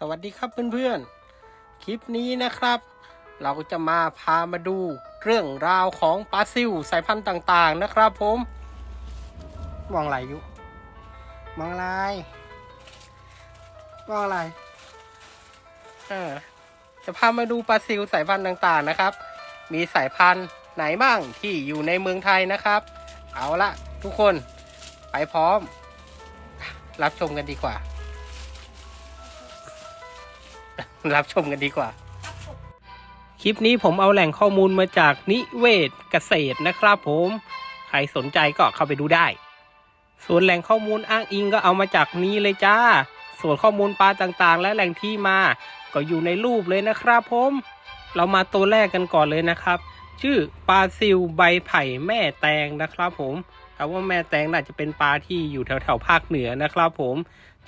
สวัสดีครับเพื่อนๆ คลิปนี้นะครับ เราจะมาพามาดูเรื่องราวของปลาซิวสายพันธุ์ต่างๆนะครับผม มองอะไรอยู่ มองอะไรมองอะไรเออจะพามาดูปลาซิวสายพันธุ์ต่างๆนะครับ มีสายพันธุ์ไหนบ้างที่อยู่ในเมืองไทยนะครับ เอาละทุกคนไปพร้อม รับชมกันดีกว่า รับชมกันดีกว่า คลิปนี้ผมเอาแหล่งข้อมูลมาจากนิเวศเกษตรนะครับผม ใครสนใจก็เข้าไปดูได้ ส่วนแหล่งข้อมูลอ้างอิงก็เอามาจากนี้เลยจ้า ส่วนข้อมูลปลาต่างๆ และแหล่งที่มา ก็อยู่ในรูปเลยนะครับผม เรามาตัวแรกกันก่อนเลยนะครับชื่อปลาซิวใบไผ่แม่แตงนะครับผมคำว่าแม่แตงน่าจะเป็นปลาที่อยู่แถวๆภาคเหนือนะครับผม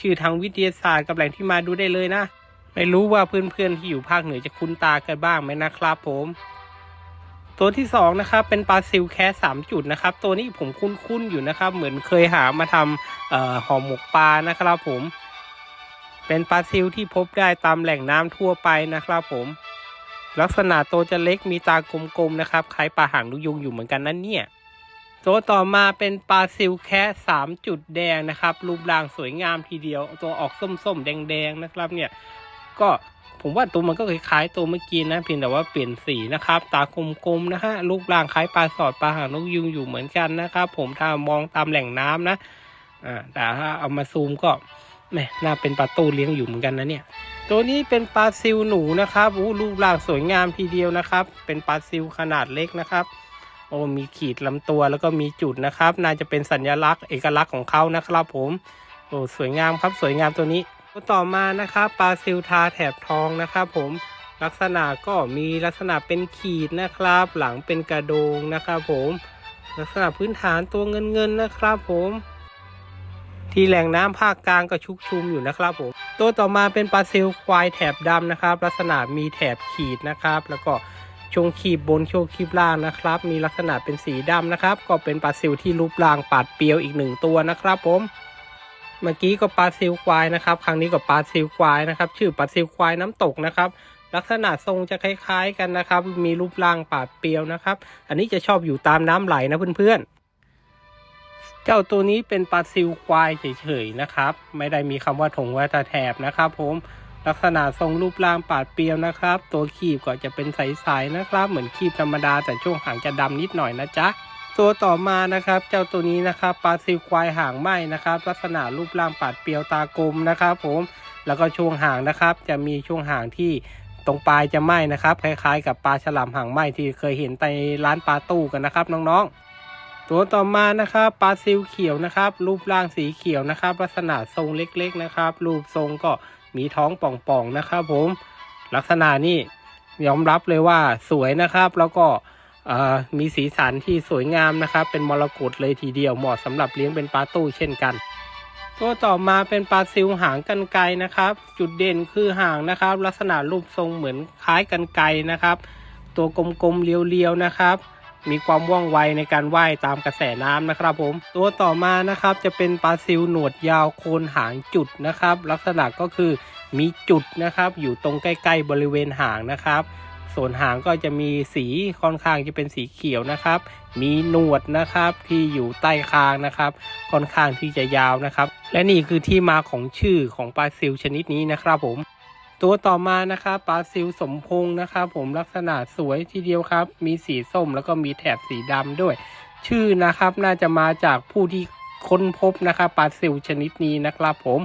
ชื่อทางวิทยาศาสตร์กับแหล่งที่มาดูได้เลยนะ ไม่รู้ว่าเพื่อนๆที่อยู่ภาคเหนือจะคุ้นตากันบ้างไหมนะครับผม ตัวที่สองนะครับเป็นปลาซิลแคสสามจุดนะครับ ตัวนี้ผมคุ้นๆอยู่นะครับ เหมือนเคยหามาทำห่อหมกปลานะครับผม เป็นปลาซิลที่พบได้ตามแหล่งน้ำทั่วไปนะครับผม ลักษณะตัวจะเล็กมีตากลมๆนะครับคล้ายปลาหางนกยุงอยู่เหมือนกันนั่นเนี่ยตัวต่อมาเป็นปลาซิลแคะสามจุดแดงนะครับ รูปร่างสวยงามทีเดียว ตัวออกส้มๆ แดงๆนะครับเนี่ย ก็ผมว่าตัวมันก็คล้ายๆตัวเมื่อกี้นะเพียงแต่ว่าเปลี่ยนสีนะครับ ตากลมๆนะฮะรูปร่างคล้ายปลาสอดปลาหางนกยุงอยู่เหมือนกันนะครับ ผมถ้ามองตามแหล่งน้ำนะอ่าแต่ถ้าเอามาซูมก็แหมน่าเป็นปลาตู้เลี้ยงอยู่เหมือนกันนะเนี่ย ตัวนี้เป็นปลาซิลหนูนะครับอู้รูปร่างสวยงามทีเดียวนะครับ เป็นปลาซิลขนาดเล็กนะครับ โอ้มีขีดลำตัวแล้วก็มีจุดนะครับ น่าจะเป็นสัญลักษณ์เอกลักษณ์ของเขานะครับ ผมโอ้สวยงามครับสวยงามตัวนี้ ตัวต่อมานะครับปลาซิลทาแถบทองนะครับผมลักษณะก็มีลักษณะเป็นขีดนะครับ หลังเป็นกระโดงนะครับผมลักษณะพื้นฐานตัวเงินเงินนะครับผมที่แหล่งน้ำภาคกลางก็ชุกชุมอยู่นะครับผมตัวต่อมาเป็นปลาซิลควายแถบดำนะครับ ลักษณะมีแถบขีดนะครับ แล้วก็ช่วงขีบบนช่วงขีบล่างนะครับ มีลักษณะเป็นสีดำนะครับ ก็เป็นปลาซิลที่รูปร่างปาดเปรียวอีกหนึ่งตัวนะครับผม เมื่อกี้ก็ปลาซิลควายนะครับ ครั้งนี้ก็ปลาซิลควายนะครับ ชื่อปลาซิลควายน้ำตกนะครับ ลักษณะทรงจะคล้าย ๆกันนะครับ มีรูปร่างปาดเปรียวนะครับ อันนี้จะชอบอยู่ตามน้ำไหลนะเพื่อนๆ เจ้าตัวนี้เป็นปลาซิลควายเฉยๆนะครับ ไม่ได้มีคำว่าถงไว้ตาแถบนะครับ ผมลักษณะทรงรูปร่างปาดเปรียวนะครับ ตัวขีบก็จะเป็นใสๆนะครับ เหมือนขีบธรรมดาแต่ช่วงหางจะดำนิดหน่อยนะจ๊ะ ตัวต่อมานะครับ เจ้าตัวนี้นะครับปลาซิลควายหางไหมนะครับ ลักษณะรูปร่างปาดเปรียวตากลมนะครับ ผมแล้วก็ช่วงหางนะครับ จะมีช่วงหางที่ตรงปลายจะไหมนะครับ คล้าย ๆ กับปลาฉลามหางไหมที่เคยเห็นในร้านปลาตู้กันนะครับน้องๆ ตัวต่อมานะครับปลาซิลเขียวนะครับ รูปร่างสีเขียวนะครับ ลักษณะทรงเล็กๆนะครับ รูปทรงก็มีท้องป่องๆนะครับ ผมลักษณะนี่ยอมรับเลยว่าสวยนะครับ แล้วก็ มีสีสันที่สวยงามนะครับ เป็นมรกตเลยทีเดียวเหมาะสำหรับเลี้ยงเป็นปลาตู้เช่นกัน ตัวต่อมาเป็นปลาซิวหางกันไกนะครับ จุดเด่นคือหางนะครับ ลักษณะรูปทรงเหมือนคล้ายกันไกนะครับ ตัวกลมๆเรียวๆนะครับมีความว่องไวในการว่ายตามกระแสน้ำนะครับผม ตัวต่อมานะครับจะเป็นปลาซิวหนวดยาวโคนหางจุดนะครับ ลักษณะก็คือมีจุดนะครับ อยู่ตรงใกล้ ๆ บริเวณหางนะครับ ส่วนหางก็จะมีสีค่อนข้างจะเป็นสีเขียวนะครับ มีหนวดนะครับที่อยู่ใต้คางนะครับ ค่อนข้างที่จะยาวนะครับ และนี่คือที่มาของชื่อของปลาซิลชนิดนี้นะครับผมตัวต่อมานะครับปลาซิลสมพงนะครับ ผมลักษณะสวยทีเดียวครับ มีสีส้มแล้วก็มีแถบสีดำด้วย ชื่อนะครับน่าจะมาจากผู้ที่ค้นพบนะครับปลาซิลชนิดนี้นะครับ ผม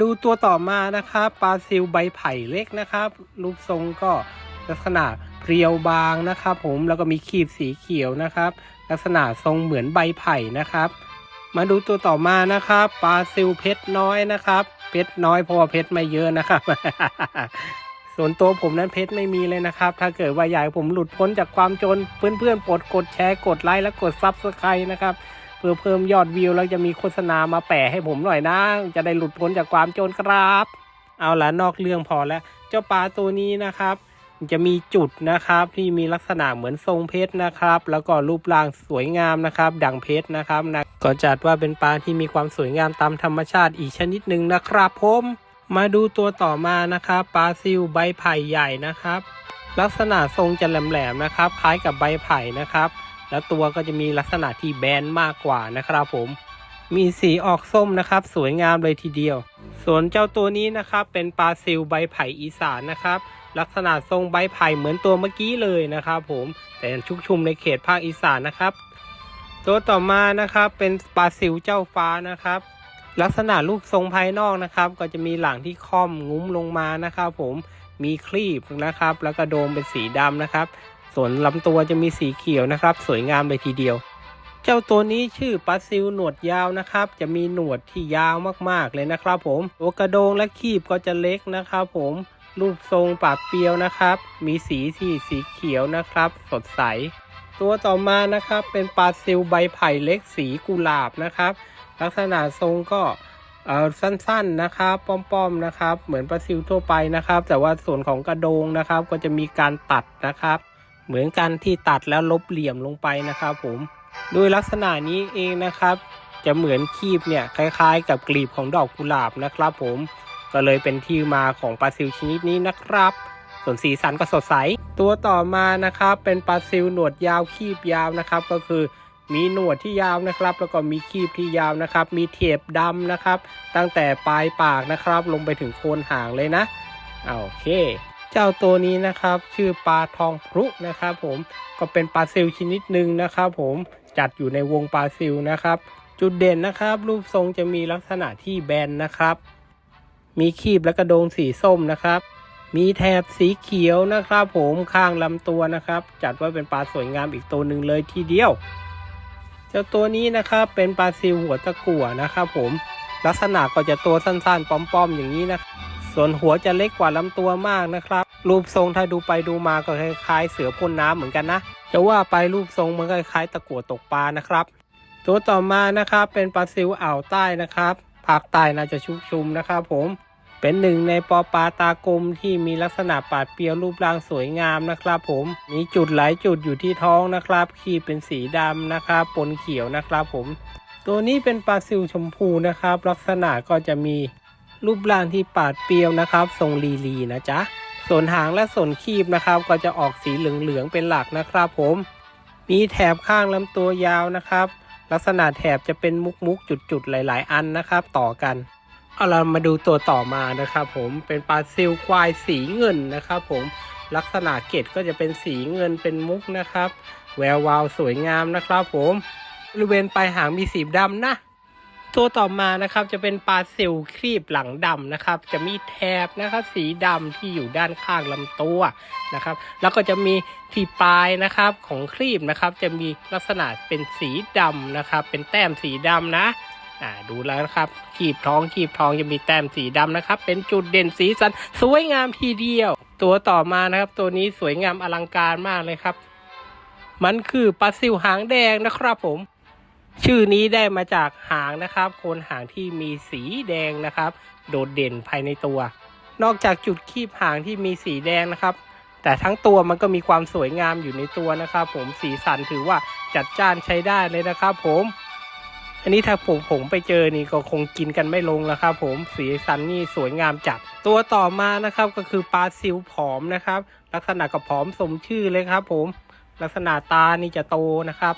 ดูตัวต่อมานะครับปลาซิลใบไผ่เล็กนะครับ รูปทรงก็ ลักษณะเพรียวบางนะครับผมแล้วก็มีขีบสีเขียวนะครับ ลักษณะทรงเหมือนใบไผ่นะครับ มาดูตัวต่อมานะครับปลาซิลเพชรน้อยนะครับ เพชรน้อยเพราะว่าเพชรไม่เยอะนะครับ ส่วนตัวผมนั้นเพชรไม่มีเลยนะครับ ถ้าเกิดว่าอยากให้ผมหลุดพ้นจากความจนเพื่อนๆกดกดแชร์กดไลค์และกดซับสไครต์นะครับเพื่อเพิ่มยอดวิวแล้วจะมีโฆษณามาแปะให้ผมหน่อยนะ จะได้หลุดพ้นจากความจนครับ เอาละนอกเรื่องพอแล้ว เจ้าปลาตัวนี้นะครับ จะมีจุดนะครับที่มีลักษณะเหมือนทรงเพชรนะครับ แล้วก็รูปร่างสวยงามนะครับ ดังเพชรนะครับนะก็จัดว่าเป็นปลาที่มีความสวยงามตามธรรมชาติอีกชนิดหนึ่งนะครับผมมาดูตัวต่อมานะครับปลาซิลใบไผ่ใหญ่นะครับ ลักษณะทรงจะแหลมๆนะครับ คล้ายกับใบไผ่นะครับ แล้วตัวก็จะมีลักษณะที่แบนมากกว่านะครับผม มีสีออกส้มนะครับ สวยงามเลยทีเดียว ส่วนเจ้าตัวนี้นะครับเป็นปลาซิลใบไผ่อีสานนะครับ ลักษณะทรงใบไผ่เหมือนตัวเมื่อกี้เลยนะครับ ผมแต่ชุกชุมในเขตภาคอีสานนะครับ ตัวต่อมานะครับเป็นปลาซิลเจ้าฟ้านะครับ ลักษณะรูปทรงภายนอกนะครับ ก็จะมีหลังที่ค่อมงุ้มลงมานะครับ ผมมีคลีบนะครับ แล้วก็โดมเป็นสีดำนะครับ ส่วนลำตัวจะมีสีเขียวนะครับ สวยงามเลยทีเดียว เจ้าตัวนี้ชื่อปลาซิลหนวดยาวนะครับ จะมีหนวดที่ยาวมากๆเลยนะครับ ผมตัวกระโดงและคีบก็จะเล็กนะครับผมรูปทรงปากเปรียวนะครับ มีสีที่สีเขียวนะครับ สดใส ตัวต่อมานะครับ เป็นปลาซิลใบไผ่เล็กสีกุหลาบนะครับ ลักษณะทรงก็เออสั้นๆนะครับป้อมๆนะครับ เหมือนปลาซิลทั่วไปนะครับ แต่ว่าส่วนของกระโดงนะครับ ก็จะมีการตัดนะครับ เหมือนกันที่ตัดแล้วลบเหลี่ยมลงไปนะครับ ผม โดยลักษณะนี้เองนะครับ จะเหมือนคีบเนี่ยคล้ายๆ กับกลีบของดอกกุหลาบนะครับ ผมก็เลยเป็นที่มาของปลาซิลชนิดนี้นะครับ ส่วนสีสันก็สดใส ตัวต่อมานะครับเป็นปลาซิลหนวดยาวคีบยาวนะครับ ก็คือมีหนวดที่ยาวนะครับ แล้วก็มีคีบที่ยาวนะครับ มีเทียบดำนะครับ ตั้งแต่ปลายปากนะครับ ลงไปถึงโคนหางเลยนะโอเค เจ้าตัวนี้นะครับ ชื่อปลาทองพรุนะครับ ผมก็เป็นปลาซิลชนิดหนึ่งนะครับ ผม จัดอยู่ในวงปลาซิลนะครับ จุดเด่นนะครับ รูปทรงจะมีลักษณะที่แบนนะครับ มีคีบและกระโดงสีส้มนะครับ มีแถบสีเขียวนะครับผมข้างลำตัวนะครับ จัดว่าเป็นปลาสวยงามอีกตัวหนึ่งเลยทีเดียว เจ้าตัวนี้นะครับเป็นปลาซิลหัวตะกั่วนะครับผมลักษณะก็จะตัวสั้นๆ ป้อมๆ อย่างนี้นะ ส่วนหัวจะเล็กกว่าลำตัวมากนะครับ รูปทรงถ้าดูไปดูมาก็คล้ายๆ เสือพ่นน้ำเหมือนกันนะ จะว่าไปรูปทรงมันก็คล้ายตะกั่วตกปลานะครับ ตัวต่อมานะครับเป็นปลาซิลอ่าวใต้นะครับภาคใต้น่าจะชุกชุมนะครับผมเป็นหนึ่งในปอปลาตากลมที่มีลักษณะปาดเปียวรูปร่างสวยงามนะครับ ผมมีจุดหลายจุดอยู่ที่ท้องนะครับขีเป็นสีดำนะครับปนเขียวนะครับผม ตัวนี้เป็นปลาซิลชมพูนะครับ ลักษณะก็จะมีรูปร่างที่ปาดเปียวนะครับ ทรงลีลีนะจ๊ะ ส่วนหางและส่วนคีบนะครับ ก็จะออกสีเหลืองๆเป็นหลักนะครับผม มีแถบข้างลำตัวยาวนะครับ ลักษณะแถบจะเป็นมุกๆจุดๆหลาย ๆ อันนะครับ ต่อกันเอาเรามาดูตัวต่อมานะครับผมเป็นปลาซิลควายสีเงินนะครับผมลักษณะเกตก็จะเป็นสีเงินเป็นมุกนะครับ แวววาวสวยงามนะครับผมบริเวณปลายหางมีสีดำนะ ตัวต่อมานะครับจะเป็นปลาซิลครีบหลังดำนะครับ จะมีแถบนะครับสีดำที่อยู่ด้านข้างลำตัวนะครับ แล้วก็จะมีที่ปลายนะครับของครีบนะครับ จะมีลักษณะเป็นสีดำนะครับ เป็นแต้มสีดำนะอ่าดูแล้วนะครับขีบท้องขีบท้องจะมีแต้มสีดำนะครับ เป็นจุดเด่นสีสันสวยงามทีเดียว ตัวต่อมานะครับ ตัวนี้สวยงามอลังการมากเลยครับ มันคือปลาซิวหางแดงนะครับผม ชื่อนี้ได้มาจากหางนะครับ โคนหางที่มีสีแดงนะครับ โดดเด่นภายในตัว นอกจากจุดคีบหางที่มีสีแดงนะครับ แต่ทั้งตัวมันก็มีความสวยงามอยู่ในตัวนะครับ ผมสีสันถือว่าจัดจ้านใช้ได้เลยนะครับ ผม อันนี้ถ้าผมผมไปเจอนี่ก็คงกินกันไม่ลงแล้วครับผมสีสันนี่สวยงามจัด ตัวต่อมานะครับก็คือปลาซิวผอมนะครับ ลักษณะกับผอมสมชื่อเลยครับ ผมลักษณะตานี่จะโตนะครับ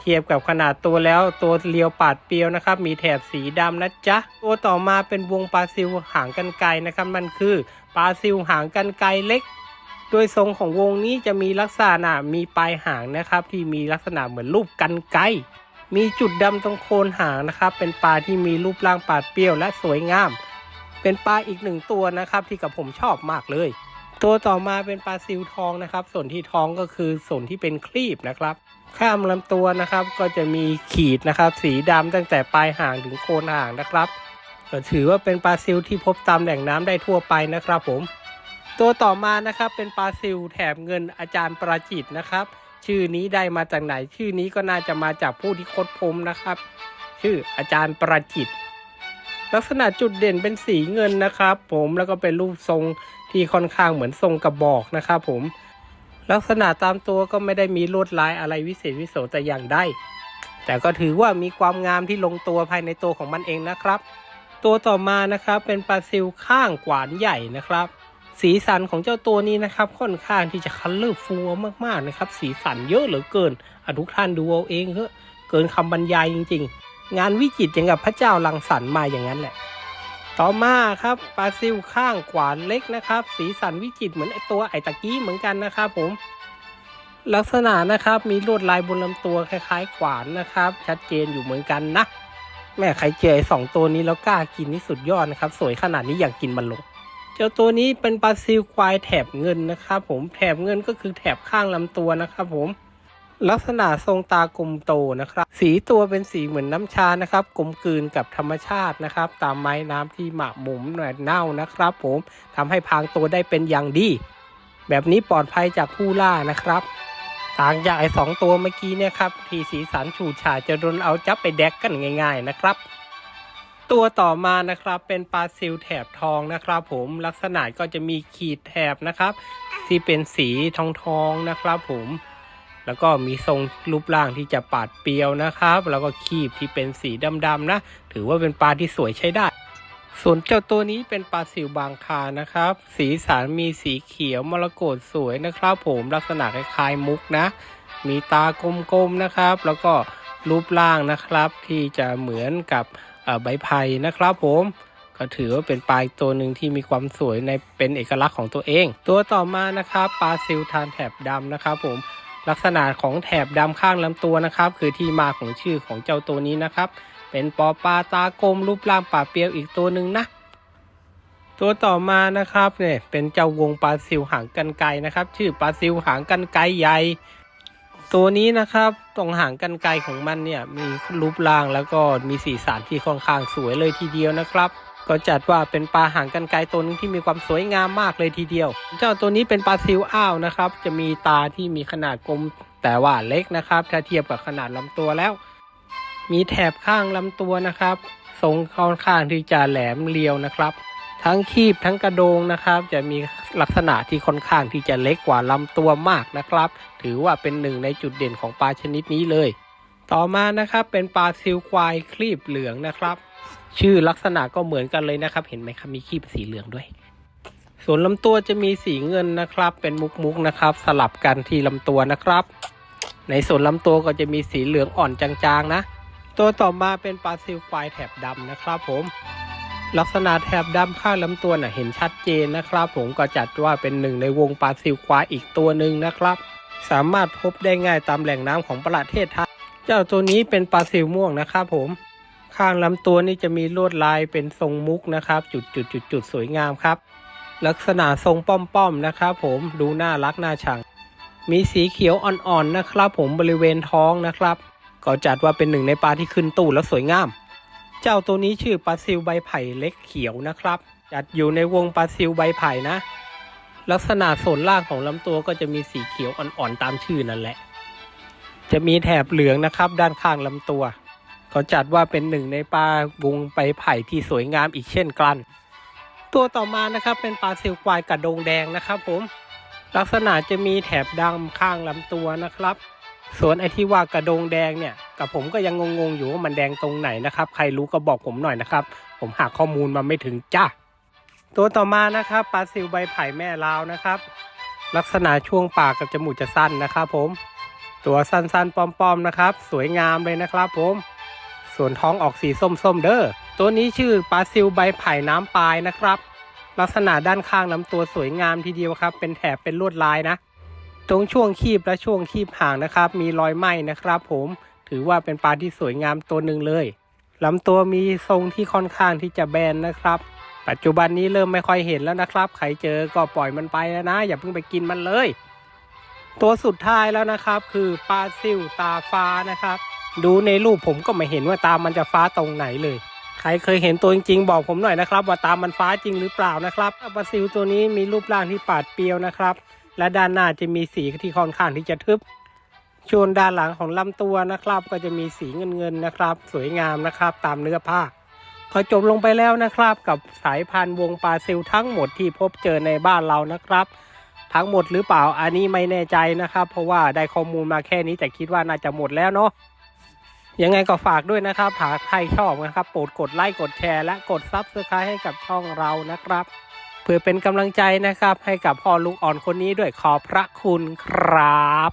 เทียบกับขนาดตัวแล้วตัวเรียวปาดเปียวนะครับ มีแถบสีดำนะจ๊ะ ตัวต่อมาเป็นวงปลาซิวหางกันไกรนะครับ มันคือปลาซิวหางกันไกรเล็ก โดยทรงของวงนี้จะมีลักษณะมีปลายหางนะครับ ที่มีลักษณะเหมือนรูปกันไกรมีจุดดำตรงโคนหางนะครับ เป็นปลาที่มีรูปร่างปาดเปรี้ยวและสวยงาม เป็นปลาอีกหนึ่งตัวนะครับ ที่กับผมชอบมากเลย ตัวต่อมาเป็นปลาซิวทองนะครับ ส่วนที่ท้องก็คือส่วนที่เป็นครีบนะครับ ข้ามลำตัวนะครับ ก็จะมีขีดนะครับ สีดำตั้งแต่ปลายหางถึงโคนหางนะครับก็ถือว่าเป็นปลาซิลที่พบตามแหล่งน้ำได้ทั่วไปนะครับผม ตัวต่อมานะครับเป็นปลาซิลแถบเงินอาจารย์ประจิตนะครับ ชื่อนี้ได้มาจากไหนชื่อนี้ก็น่าจะมาจากผู้ที่ค้นพบนะครับ ชื่ออาจารย์ประจิต ลักษณะจุดเด่นเป็นสีเงินนะครับ ผมแล้วก็เป็นรูปทรงที่ค่อนข้างเหมือนทรงกระบอกนะครับ ผม ลักษณะตามตัวก็ไม่ได้มีลวดลายอะไรวิเศษวิโสแต่อย่างใดแต่ก็ถือว่ามีความงามที่ลงตัวภายในตัวของมันเองนะครับ ตัวต่อมานะครับเป็นปลาซิลข้างกวานใหญ่นะครับ สีสันของเจ้าตัวนี้นะครับค่อนข้างที่จะคันเลอร์ฟัวมากๆนะครับ สีสันเยอะเหลือเกินอะทุกท่านดูเอาเองเถอะเกินคำบรรยายจริง ๆ งานวิจิตรอย่างกับพระเจ้ารังสรรมาอย่างนั้นแหละ ต่อมาครับปลาซิลข้างกวานเล็กนะครับ สีสันวิจิตรเหมือนไอตัวไอตะกี้เหมือนกันนะครับผม ลักษณะนะครับมีลวดลายบนลำตัวคล้ายๆ ขวานนะครับ ชัดเจนอยู่เหมือนกันนะ แม่ใครเจอสองตัวนี้แล้วกล้ากินนี่สุดยอดนะครับ สวยขนาดนี้อยากกินมันลง เจ้าตัวนี้เป็นปลาซิลควายแถบเงินนะครับ ผมแถบเงินก็คือแถบข้างลำตัวนะครับ ผม ลักษณะทรงตากลมโตนะครับ สีตัวเป็นสีเหมือนน้ำชานะครับกลมกลืนกับธรรมชาตินะครับ ตามไม้น้ำที่หมักหมมหน่อยเน่านะครับ ผมทำให้พางตัวได้เป็นอย่างดี แบบนี้ปลอดภัยจากผู้ล่านะครับ ต่างจากไอ้สองตัวเมื่อกี้เนี่ยครับที่สีสันฉูดฉาดจะโดนเอาจับไปแดกกันง่าย ๆ นะครับตัวต่อมานะครับเป็นปลาซิลแถบทองนะครับผมลักษณะก็จะมีขีดแถบนะครับ ที่เป็นสีทองทองๆนะครับผม แล้วก็มีทรงรูปร่างที่จะปาดเปียวนะครับ แล้วก็คีบที่เป็นสีดำๆนะ ถือว่าเป็นปลาที่สวยใช้ได้ ส่วนเจ้าตัวนี้เป็นปลาซิวบางคานะครับ สีสันมีสีเขียวมรกตสวยนะครับ ผมลักษณะคล้ายๆมุกนะ มีตากลมๆนะครับ แล้วก็รูปร่างนะครับที่จะเหมือนกับใบไผ่นะครับ ผมก็ถือว่าเป็นปลาตัวหนึ่งที่มีความสวยในเป็นเอกลักษณ์ของตัวเอง ตัวต่อมานะครับปลาซิลทานแถบดำนะครับผม ลักษณะของแถบดำข้างลำตัวนะครับ คือที่มาของชื่อของเจ้าตัวนี้นะครับ เป็นปอปลาตากลมรูปร่างป่าเปียวอีกตัวหนึ่งนะ ตัวต่อมานะครับเนี่ยเป็นเจ้าวงปลาซิวหางกันไกนะครับ ชื่อปลาซิวหางกันไกใหญ่ ตัวนี้นะครับตรงหางกันไกของมันเนี่ยมีรูปร่างแล้วก็มีสีสันที่ค่อนข้างสวยเลยทีเดียวนะครับ ก็จัดว่าเป็นปลาหางกันไกรตัวหนึงที่มีความสวยงามมากเลยทีเดียว เจ้าตัวนี้เป็นปลาซิวอ้าวนะครับ จะมีตาที่มีขนาดกลมแต่ว่าเล็กนะครับ ถ้าเทียบกับขนาดลำตัวแล้ว มีแถบข้างลำตัวนะครับ ทรงค่อนข้างที่จะแหลมเรียวนะครับ ทั้งคีบทั้งกระโดงนะครับ จะมีลักษณะที่ค่อนข้างที่จะเล็กกว่าลำตัวมากนะครับ ถือว่าเป็นหนึ่งในจุดเด่นของปลาชนิดนี้เลย ต่อมานะครับเป็นปลาซิลควายคลีบเหลืองนะครับ ชื่อลักษณะก็เหมือนกันเลยนะครับ เห็นไหมครับมีคลีบสีเหลืองด้วย ส่วนลำตัวจะมีสีเงินนะครับ เป็นมุกๆนะครับ สลับกันที่ลำตัวนะครับ ในส่วนลำตัวก็จะมีสีเหลืองอ่อนจางๆนะ ตัวต่อมาเป็นปลาซิลควายแถบดำนะครับผมลักษณะแถบดำข้างลำตัวน่ะเห็นชัดเจนนะครับ ผมก็จัดว่าเป็นหนึ่งในวงปลาซิลควายอีกตัวหนึ่งนะครับ สามารถพบได้ง่ายตามแหล่งน้ำของประเทศไทย เจ้าตัวนี้เป็นปลาซิลม่วงนะครับผม ข้างลำตัวนี่จะมีลวดลายเป็นทรงมุกนะครับ จุดจุดจุดจุดๆๆสวยงามครับ ลักษณะทรงป้อมๆนะครับ ผมดูน่ารักน่าชัง มีสีเขียวอ่อนๆนะครับ ผมบริเวณท้องนะครับ ก็จัดว่าเป็นหนึ่งในปลาที่ขึ้นตู้แล้วสวยงาม เจ้าตัวนี้ชื่อปลาซิลใบไผ่เล็กเขียวนะครับ จัดอยู่ในวงปลาซิลใบไผ่นะ ลักษณะส่วนล่างของลำตัวก็จะมีสีเขียวอ่อนๆตามชื่อนั่นแหละ จะมีแถบเหลืองนะครับ ด้านข้างลำตัว เขาจัดว่าเป็นหนึ่งในปลาวงใบไผ่ที่สวยงามอีกเช่นกัน ตัวต่อมานะครับเป็นปลาซิลควายกระโดงแดงนะครับผม ลักษณะจะมีแถบดำข้างลำตัวนะครับ ส่วนไอที่ว่ากระโดงแดงเนี่ย กับผมก็ยังงงๆอยู่ว่ามันแดงตรงไหนนะครับ ใครรู้ก็บอกผมหน่อยนะครับ ผมหาข้อมูลมาไม่ถึงจ้าตัวต่อมานะครับปลาซิลใบไผ่แม่ลาวนะครับ ลักษณะช่วงปากกับจมูกจะสั้นนะครับผม ตัวสั้นๆปอมๆนะครับ สวยงามเลยนะครับผม ส่วนท้องออกสีส้มๆเด้อ ตัวนี้ชื่อปลาซิลใบไผ่น้ำปลายนะครับ ลักษณะด้านข้างลำตัวสวยงามทีเดียวครับ เป็นแถบเป็นลวดลายนะ ตรงช่วงคีบและช่วงคีบห่างนะครับ มีรอยไหม้นะครับ ผม ถือว่าเป็นปลาที่สวยงามตัวหนึ่งเลยลำตัวมีทรงที่ค่อนข้างที่จะแบนนะครับ ปัจจุบันนี้เริ่มไม่ค่อยเห็นแล้วนะครับ ใครเจอก็ปล่อยมันไปแล้วนะ อย่าเพิ่งไปกินมันเลย ตัวสุดท้ายแล้วนะครับ คือปลาซิลตาฟ้านะครับ ดูในรูปผมก็ไม่เห็นว่าตามันจะฟ้าตรงไหนเลย ใครเคยเห็นตัวจริงๆบอกผมหน่อยนะครับ ว่าตามันฟ้าจริงหรือเปล่านะครับปลาซิลตัวนี้มีรูปร่างที่ปาดเปรียวนะครับ และด้านหน้าจะมีสีที่ค่อนข้างที่จะทึบส่วนด้านหลังของลำตัวนะครับ ก็จะมีสีเงินๆนะครับ สวยงามนะครับ ตามเนื้อผ้าขอจบลงไปแล้วนะครับ กับสายพันธุ์วงปลาซิลทั้งหมดที่พบเจอในบ้านเรานะครับ ทั้งหมดหรือเปล่าอันนี้ไม่แน่ใจนะครับ เพราะว่าได้ข้อมูลมาแค่นี้แต่คิดว่าน่าจะหมดแล้วเนาะ ยังไงก็ฝากด้วยนะครับ หากใครชอบนะครับโปรดกดไลค์กดแชร์และกดซับสไครต์ให้กับช่องเรานะครับ เพื่อเป็นกำลังใจนะครับ ให้กับพ่อลูกอ่อนคนนี้ด้วยขอบพระคุณครับ